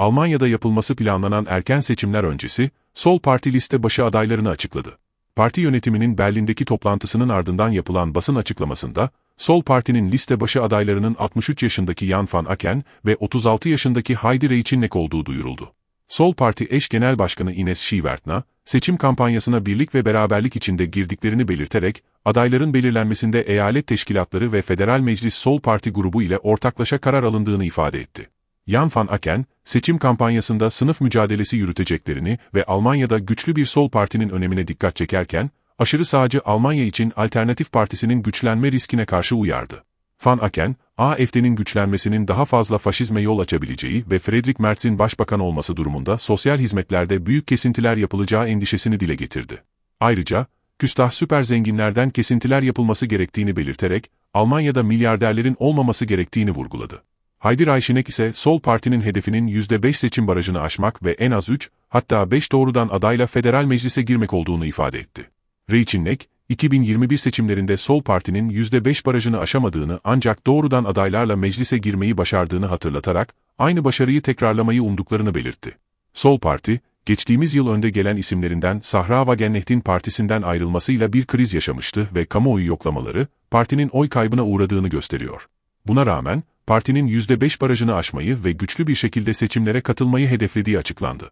Almanya'da yapılması planlanan erken seçimler öncesi, Sol Parti liste başı adaylarını açıkladı. Parti yönetiminin Berlin'deki toplantısının ardından yapılan basın açıklamasında, Sol Parti'nin liste başı adaylarının 63 yaşındaki Jan van Aken ve 36 yaşındaki Heidi Reichennek olduğu duyuruldu. Sol Parti eş genel başkanı Ines Schiewertna, seçim kampanyasına birlik ve beraberlik içinde girdiklerini belirterek, adayların belirlenmesinde eyalet teşkilatları ve Federal Meclis Sol Parti grubu ile ortaklaşa karar alındığını ifade etti. Jan van Aken, seçim kampanyasında sınıf mücadelesi yürüteceklerini ve Almanya'da güçlü bir sol partinin önemine dikkat çekerken, aşırı sağcı Almanya için Alternatif Partisi'nin güçlenme riskine karşı uyardı. Van Aken, AFD'nin güçlenmesinin daha fazla faşizme yol açabileceği ve Friedrich Merz'in başbakan olması durumunda sosyal hizmetlerde büyük kesintiler yapılacağı endişesini dile getirdi. Ayrıca, küstah süper zenginlerden kesintiler yapılması gerektiğini belirterek, Almanya'da milyarderlerin olmaması gerektiğini vurguladı. Haydi Rayşinek ise Sol Parti'nin hedefinin %5 seçim barajını aşmak ve en az 3, hatta 5 doğrudan adayla federal meclise girmek olduğunu ifade etti. Rayşinek, 2021 seçimlerinde Sol Parti'nin %5 barajını aşamadığını ancak doğrudan adaylarla meclise girmeyi başardığını hatırlatarak, aynı başarıyı tekrarlamayı umduklarını belirtti. Sol Parti, geçtiğimiz yıl önde gelen isimlerinden Sahra Wagenknecht'in partisinden ayrılmasıyla bir kriz yaşamıştı ve kamuoyu yoklamaları, partinin oy kaybına uğradığını gösteriyor. Buna rağmen, partinin %5 barajını aşmayı ve güçlü bir şekilde seçimlere katılmayı hedeflediği açıklandı.